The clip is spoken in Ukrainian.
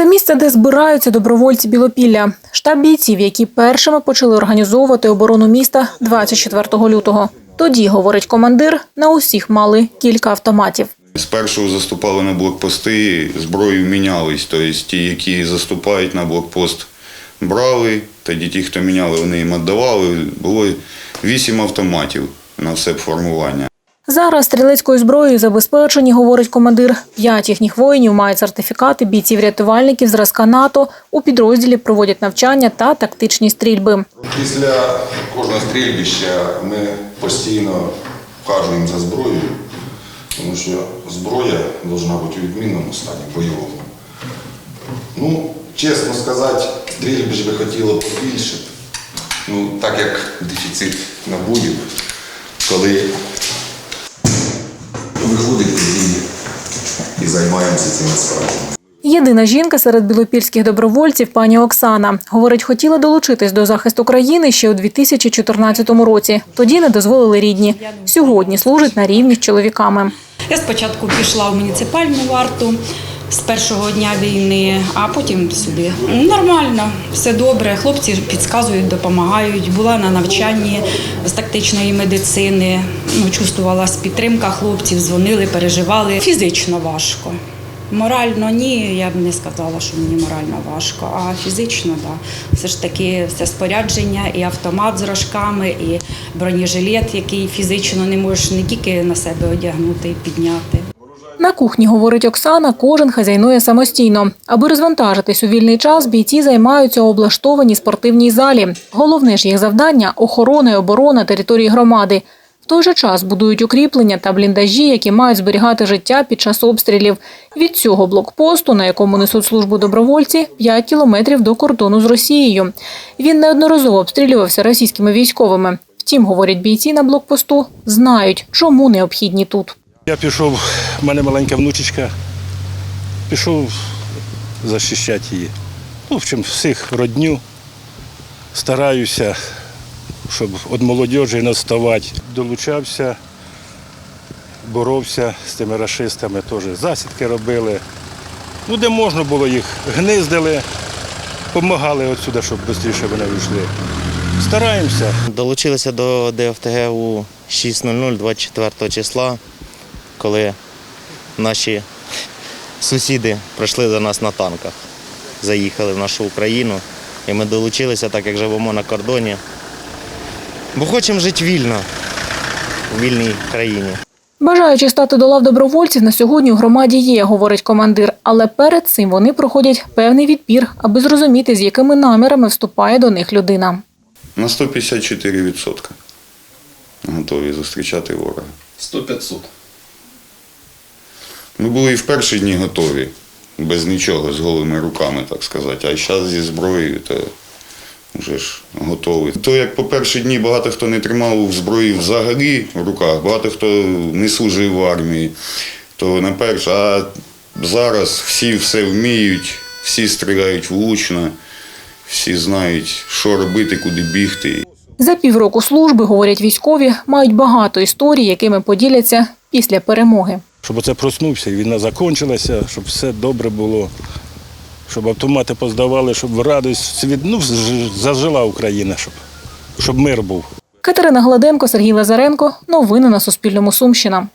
Це місце, де збираються добровольці Білопілля, штаб бійців, які першими почали організовувати оборону міста 24 лютого. Тоді, говорить командир, на усіх мали кілька автоматів. Спершу заступали на блокпости, зброю мінялись. Тобто ті, які заступають на блокпост, брали, тоді ті, хто міняли, вони їм віддавали. Було вісім автоматів на все формування. Зараз стрілецькою зброєю забезпечені, говорить командир. П'ять їхніх воїнів мають сертифікати бійців-рятувальників зразка НАТО. У підрозділі проводять навчання та тактичні стрільби. Після кожного стрільбища ми постійно вхажуємо за зброєю, тому що зброя повинна бути у відмінному стані бойовому. Ну, чесно сказати, стрільбищ би хотіло побільше. Ну, так як дефіцит набоїв, коли виходить дії і займаємося цими справами. Єдина жінка серед білопільських добровольців, пані Оксана, говорить, хотіла долучитись до захисту країни ще у 2014 році. Тоді не дозволили рідні. Сьогодні служить на рівні з чоловіками. Я спочатку пішла в муніципальну варту з першого дня війни, а потім сюди. Нормально, все добре. Хлопці підказують, допомагають. Була на навчанні з тактичної медицини. Ну, чувствувалась підтримка хлопців, дзвонили, переживали. Фізично важко. Морально ні, я б не сказала, що мені морально важко, а фізично, так. Да. Все ж таки, все спорядження, і автомат з рожками, і бронежилет, який фізично не можеш не тільки на себе одягнути і підняти. На кухні, говорить Оксана, кожен хазяйнує самостійно. Аби розвантажитись у вільний час, бійці займаються у облаштованій спортивній залі. Головне ж їх завдання – охорона і оборона території громади. В той же час будують укріплення та бліндажі, які мають зберігати життя під час обстрілів. Від цього блокпосту, на якому несуть службу добровольці, 5 кілометрів до кордону з Росією. Він неодноразово обстрілювався російськими військовими. Втім, говорять бійці на блокпосту, знають, чому необхідні тут. Я пішов, в мене маленька внучечка, пішов захищати її. Ну, в чим всіх родню. Стараюся, щоб від молодіжі не відставати. Долучався, боровся з тими рашистами, теж засідки робили. Ну, де можна було їх, гниздили, допомагали отсюди, щоб швидше вони вийшли. Стараємося. Долучилися до ДФТГ у 6.00 24 числа, коли наші сусіди прийшли до нас на танках, заїхали в нашу Україну. І ми долучилися, так як живемо на кордоні. Бо хочемо жити вільно, в вільній країні. Бажаючи стати до лав добровольців на сьогодні у громаді є, говорить командир. Але перед цим вони проходять певний відбір, аби зрозуміти, з якими намірами вступає до них людина. На 154% готові зустрічати ворога. 100-500. Ми були і в перші дні готові, без нічого, з голими руками, так сказати. А зараз зі зброєю, то вже ж готові. То як по перші дні багато хто не тримав зброї взагалі в руках, багато хто не служив в армії, то на перше, а зараз всі все вміють, всі стріляють влучно, всі знають, що робити, куди бігти. За півроку служби, говорять військові, мають багато історій, якими поділяться після перемоги. Щоб оце проснувся і війна закінчилася, щоб все добре було, щоб автомати поздавали, щоб радість ну, зажила Україна, щоб, щоб мир був. Катерина Гладенко, Сергій Лазаренко. Новини на Суспільному. Сумщина.